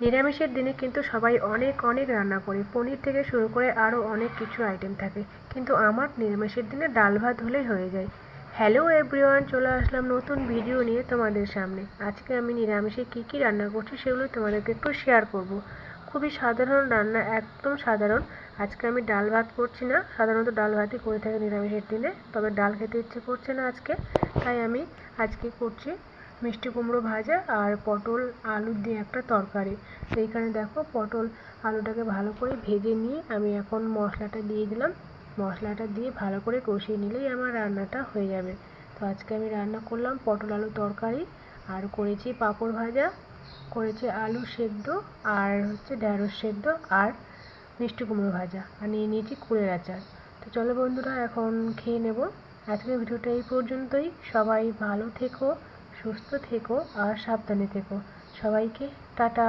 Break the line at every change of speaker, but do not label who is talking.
নিরামিষের দিনে কিন্তু সবাই অনেক অনেক রান্না করি। পনির থেকে শুরু করে আরও অনেক কিছু আইটেম থাকে। কিন্তু আমার নিরামিষের দিনে ডাল ভাত হলেই হয়ে যায়। হ্যালো এভরিওয়ান চলে আসলাম নতুন ভিডিও নিয়ে তোমাদের সামনে। আজকে আমি নিরামিষে কী কী রান্না করছি সেগুলো তোমাদেরকে একটু শেয়ার করব। খুবই সাধারণ রান্না, একদম সাধারণ। আজকে আমি ডাল ভাত করছি না, সাধারণত ডাল ভাতই করে থাকি নিরামিষের দিনে। তবে ডাল খেতে ইচ্ছে করছে না আজকে। তাই আমি আজকে করছি মিষ্টি কুমড়ো ভাজা আর পটল আলু দিয়ে একটা তরকারি। তো এইখানে দেখো পটল আলুটাকে ভালো করে ভেজে নিয়ে আমি এখন মশলাটা দিয়ে দিলাম। মশলাটা দিয়ে ভালো করে কষিয়ে নিলেই আমার রান্নাটা হয়ে যাবে। তো আজকে আমি রান্না করলাম পটল আলু তরকারি আর করেছি পাঁপড় ভাজা, করেছি আলু সেদ্ধ আর হচ্ছে ঢ্যাঁড়স সেদ্ধ আর মিষ্টি কুমড়ো ভাজা। আর নিয়ে নিয়েছি কুলের আচার। তো চলো বন্ধুরা এখন খেয়ে নেব। আজকের ভিডিওটা এই পর্যন্তই। সবাই ভালো থেকো। সুস্থ থেকো আর সাবধানে থেকো। সবাইকে টাটা।